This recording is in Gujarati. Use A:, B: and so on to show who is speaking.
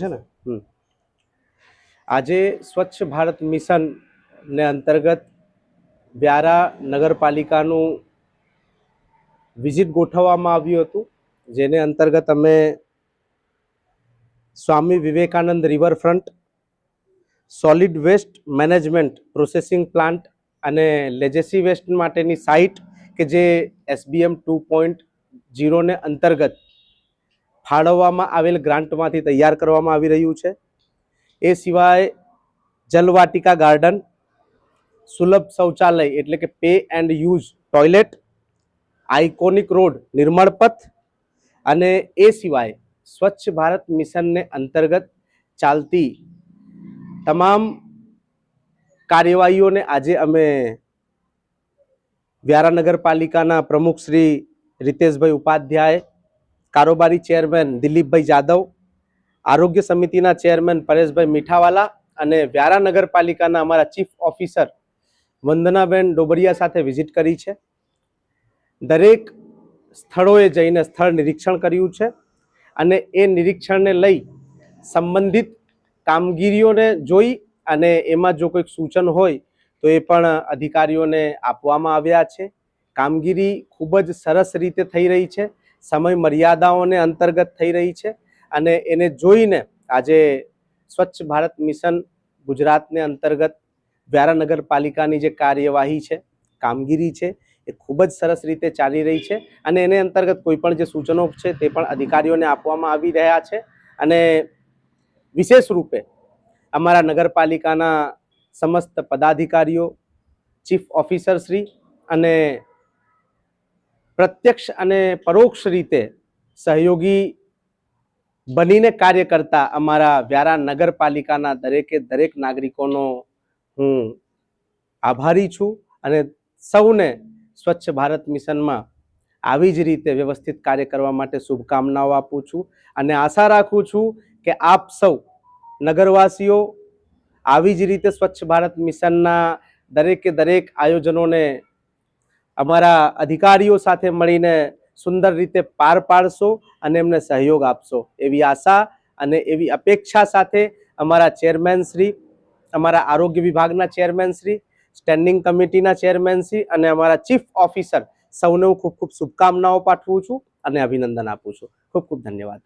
A: છે ને? આજે સ્વચ્છ ભારત મિશન ને અંતર્ગત વ્યારા નગરપાલિકાનું વિઝિટ ગોઠવવામાં આવ્યું હતું, જેને અંતર્ગત અમે Swami Vivekananda riverfront solid waste management processing plant અને લેજેસી વેસ્ટ માટેની સાઇટ કે જે એસબીએમ ટુ પોઈન્ટ જીરોને અંતર્ગત ફાળવવામાં આવેલ ગ્રાન્ટમાંથી તૈયાર કરવામાં આવી રહ્યું છે. એ સિવાય જલવાટિકા ગાર્ડન, સુલભ શૌચાલય એટલે કે pay and use toilet, iconic road, નિર્મળ પથ અને એ સિવાય સ્વચ્છ ભારત મિશનને અંતર્ગત ચાલતી તમામ કાર્યવાહીઓને આજે અમે વ્યારા નગરપાલિકાના પ્રમુખ શ્રી રીતેશભાઈ ઉપાધ્યાય કારોબારી ચેરમેન દિલીપભાઈ જાદવ, આરોગ્ય સમિતિના ચેરમેન પરેશભાઈ મીઠાવાલા અને વ્યારા નગરપાલિકાના અમારા ચીફ ઓફિસર વંદનાબેન ડોબરિયા સાથે વિઝિટ કરી છે. દરેક સ્થળોએ જઈને સ્થળ નિરીક્ષણ કર્યું છે અને એ નિરીક્ષણને લઈ સંબંધિત કામગીરીઓને જોઈ અને એમાં જો કોઈક સૂચન હોય તો એ પણ અધિકારીઓને આપવામાં આવ્યા છે. કામગીરી ખૂબ જ સરસ રીતે થઈ રહી છે. સમય મર્યાદાઓને અંતર્ગત થઈ રહી છે અને એને જોઈને આજે સ્વચ્છ ભારત મિશન ગુજરાતને અંતર્ગત વ્યારા નગરપાલિકાની જે કાર્યવાહી છે, કામગીરી છે, એ ખૂબ જ સરસ રીતે ચાલી રહી છે અને એને અંતર્ગત કોઈ પણ જે સૂચનો છે તે પણ અધિકારીઓને આપવામાં આવી રહ્યા છે અને વિશેષ રૂપે અમારા નગરપાલિકાના સમસ્ત પદાધિકારીઓ, ચીફ ઓફિસર શ્રી અને પ્રત્યક્ષ અને પરોક્ષ રીતે સહયોગી બનીને કાર્ય કરતા અમારા વ્યારા નગરપાલિકાના દરેકે દરેક નાગરિકોનો હું આભારી છું અને સૌને સ્વચ્છ ભારત મિશનમાં આવી જ રીતે વ્યવસ્થિત કાર્ય કરવા માટે શુભકામનાઓ આપું છું અને આશા રાખું છું કે આપ સૌ નગરવાસીઓ આવી જ રીતે સ્વચ્છ ભારત મિશનના દરેકે દરેક આયોજનોને અમારા અધિકારીઓ સાથે મળીને સુંદર રીતે પાર પાડશો અને એમને સહયોગ આપશો. એવી આશા અને એવી અપેક્ષા સાથે અમારા ચેરમેન શ્રી, અમારા આરોગ્ય વિભાગના ચેરમેન શ્રી, સ્ટેન્ડિંગ કમિટીના ચેરમેન શ્રી અને અમારા ચીફ ઓફિસર સૌને હું ખૂબ ખૂબ શુભકામનાઓ પાઠવું છું અને અભિનંદન આપું છું. ખૂબ ખૂબ ધન્યવાદ.